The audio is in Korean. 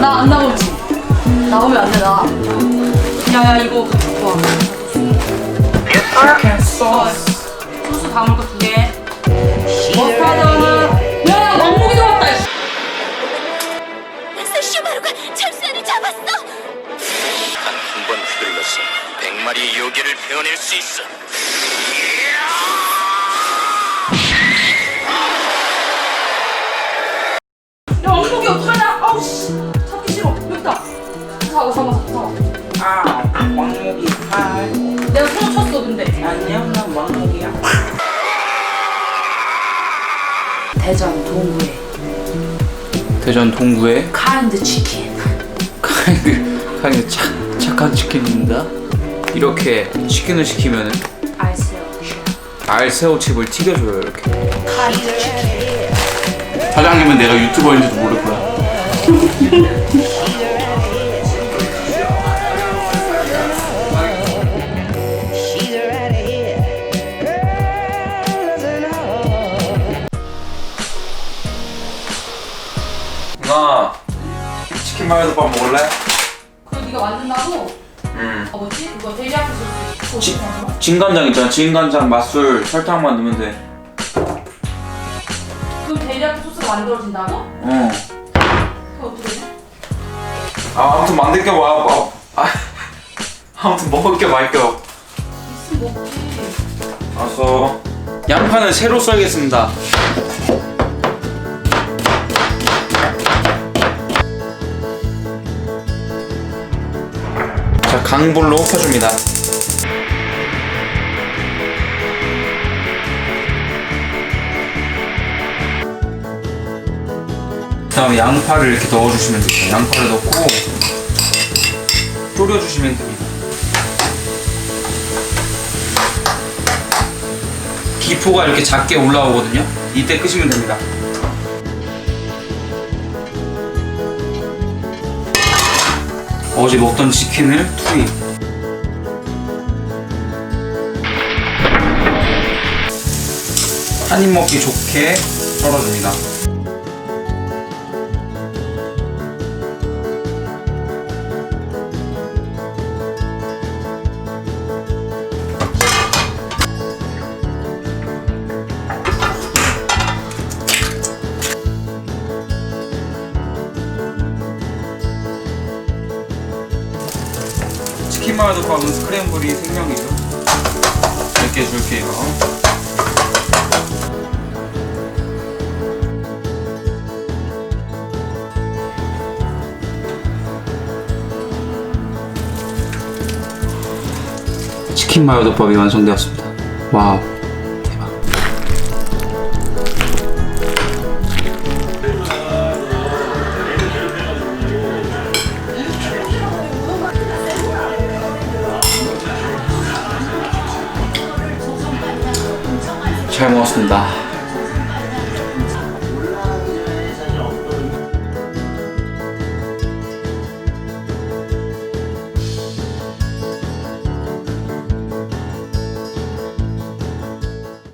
나 안 나오지? 나오면 안 돼, 나. 야, 야, 이거 갖고 와. 어, 소스 담을 개. 머 바루가 철새를 잡았어! 한번 휘둘러서 백 마리의 요괴를 베어낼 수 있어. 야, 왕복이 어떡하냐? 아우, 씨. 찾기 싫어. 여기다. 잡아, 잡아, 잡아. 아, 왕목이 팔. 내가 손 쳤어, 근데. 안녕, 난 왕목이야. 대전 동구에 대전 동구에 카인드 치킨. 카이드 카이드 착 착한 치킨입니다. 이렇게 치킨을 시키면은 알새우. 알새우칩을 튀겨줘요 이렇게. 카인드 치킨. 사장님은 내가 유튜버인지도 모를 거야. 마요도 밥 먹을래? 그거 네가 만든다고? 응. 어, 뭐지? 그거 데리야끼 소스. 지-? 진간장 있잖아. 진간장, 맛술, 설탕만 넣으면 돼. 그럼 데리야끼 소스가 만들어진다고? 어. 그거 어떻게 해? 아, 아무튼 만들 게 와. 와. 아, 아무튼 먹을 게 말겨. 있으면 먹지. 알았어. 양파는 새로 썰겠습니다. 강불로 펴줍니다. 그다음에 양파를 이렇게 넣어주시면 돼요. 양파를 넣고 졸여주시면 됩니다. 기포가 이렇게 작게 올라오거든요. 이때 끄시면 됩니다. 어제 먹던 치킨을 투입. 한 입 먹기 좋게 썰어줍니다. 치킨 마요덮밥은 스크램블이 생명이죠. 이렇게 줄게요. 치킨 마요 덮밥이 완성되었습니다. 와우, 잘 먹었습니다.